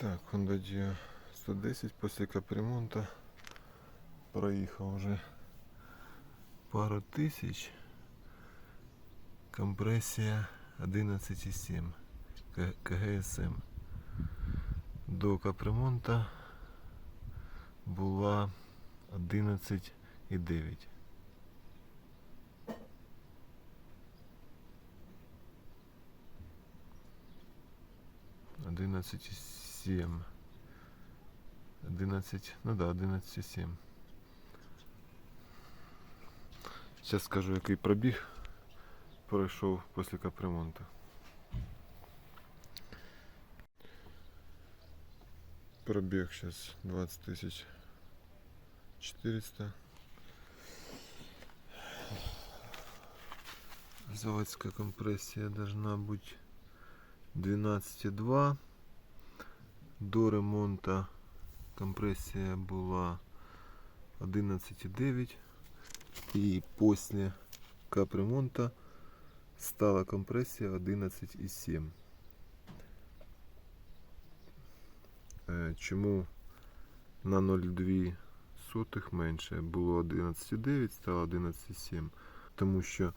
Так, Honda Gio 110 після капремонта проїхав вже пару тисяч. Компресія 11,7 КГСМ. До капремонта була 11,9. Одиннадцять 7. 11, ну да, 11,7. Сейчас скажу, який пробіг пройшов после капремонта. Пробег сейчас 20 тысяч 400. Заводская компрессия должна быть 12,2. До ремонту компресія була 11,9. І після капремонту стала компресія 11,7. Е, Чому на 0,2 сотих менше? Було 11,9, стало 11,7. Тому що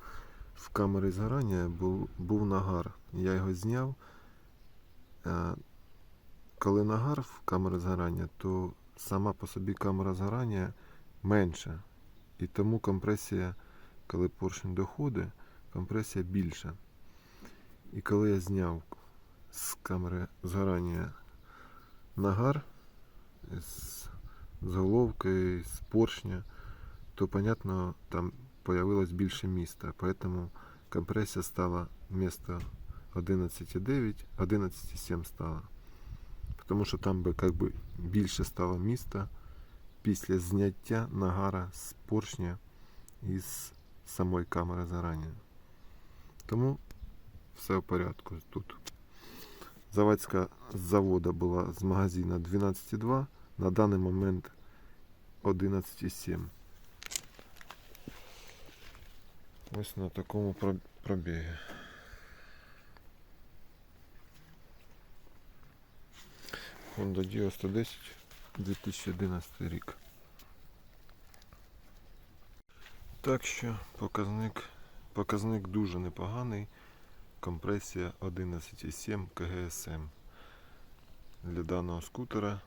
в камері згорання був, був нагар. Я його зняв. Коли нагар в камері згорання, то сама по собі камера згорання менша. І тому компресія, коли поршень доходить, компресія більша. І коли я зняв з камери згорання нагар з, з головки, з поршня, то, понятно, там появилось більше міста. Поэтому компресія стала вместо 11,9, 11,7 стала. Тому що там би как би більше стало міста після зняття нагара з поршня і з самої камери згорання. Тому все в порядку тут. Заводська з завода була з магазина 12,2, на даний момент 11,7. Ось на такому пробігі. Honda Dio 110 2011 рік. Так що показник, показник дуже непоганий. Компресія 11,7 КГСМ для даного скутера.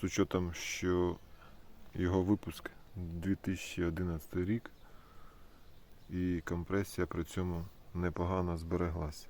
З учетом, що його випуск 2011 рік і компресія при цьому непогано збереглася.